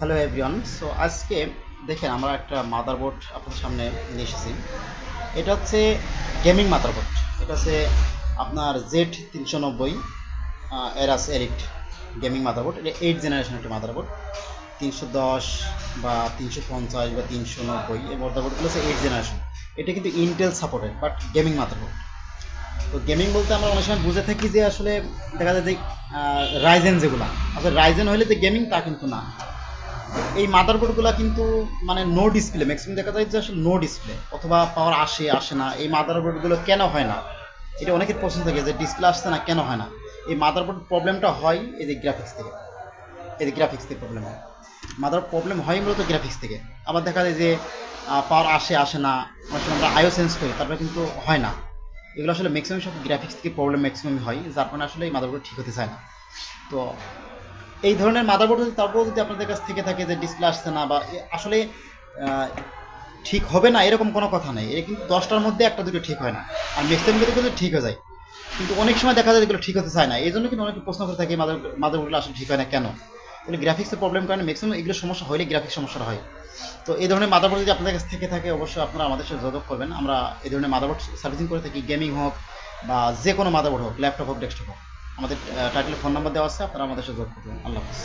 Hello everyone so আজকে দেখেন, আমরা একটা মাদারবোর্ড আপনাদের সামনে নিয়ে এসেছি। এটা হচ্ছে গেমিং মাদারবোর্ড এটা হচ্ছে আপনার জেড তিনশো নব্বই এরাস এরিট গেমিং মাদারবোর্ড এটা এইট জেনারেশন একটা মাদারবোর্ড তিনশো দশ বা তিনশো পঞ্চাশ বা তিনশো নব্বই এই মাদারবোর্ডগুলো হচ্ছে এইট জেনারেশন এটা কিন্তু Intel supported but gaming motherboard তো গেমিং বলতে আমরা অনেক সময় বুঝে থাকি যে আসলে দেখা যায় যে রাইজেন যেগুলো। আসলে রাইজেন হলে যে গেমিং তা কিন্তু না। এই মাদারবোর্ডগুলো কিন্তু মানে নো ডিসপ্লে ম্যাক্সিমাম দেখা যায় যে আসলে নো ডিসপ্লে অথবা পাওয়ার আসে আসে না, এই মাদারবোর্ডগুলো কেন হয় না? এটা অনেকের প্রশ্ন থাকে যে ডিসপ্লে আসছে না, কেন হয় না? এই মাদারবোর্ড প্রবলেমটা হয় এই যে গ্রাফিক্স থেকে এই যে গ্রাফিক্স থেকে প্রবলেম হয়। মাদার প্রবলেম হয় মূলত গ্রাফিক্স থেকে। আবার দেখা যায় যে পাওয়ার আসে আসে না, অনেক সময় আমরা আইও সেন্স করি, তারপরে কিন্তু হয় না। এগুলো আসলে ম্যাক্সিমাম সব গ্রাফিক্স থেকে প্রবলেম ম্যাক্সিমাম হয়, যার কারণে আসলে এই মাদারবোর্ড ঠিক হতে চায় না। তো এই ধরনের মাদারবোর্ড যদি তারপরেও যদি আপনাদের কাছ থেকে থাকে যে ডিসপ্লে আসছে না বা আসলে ঠিক হবে না, এরকম কোনো কথা নেই। এ কিন্তু দশটার মধ্যে একটা দুটো ঠিক হয় না। আর ম্যাক্সিমাম কিন্তু কিন্তু ঠিক হয়ে যায়। কিন্তু অনেক সময় দেখা যায় এগুলো ঠিক হতে চায় না। এই জন্য কিন্তু অনেকে প্রশ্ন করে থাকে, মাদার মাদারবোর্ডগুলো আসলে ঠিক হয় না কেন? এগুলো গ্রাফিক্সের প্রবলেম কারণে ম্যাক্সিমাম এগুলো সমস্যা হলে গ্রাফিক্স সমস্যাটা হয়। তো এই ধরনের মাদারবোর্ড যদি আপনাদের কাছ থেকে থাকে, অবশ্যই আপনারা আমাদের সাথে যোগাযোগ করবেন। আমরা এই ধরনের মাদারবোর্ড সার্ভিসিং করে থাকি গেমিং হোক বা যে কোনো মাদারবোর্ড হোক ল্যাপটপ হোক ডেস্কটপ হোক। আমাদের টাইটেল ফোন নাম্বার দেওয়া আছে আপনারা আমাদের সাথে যোগাযোগ করবেন আল্লাহ হাফিজ।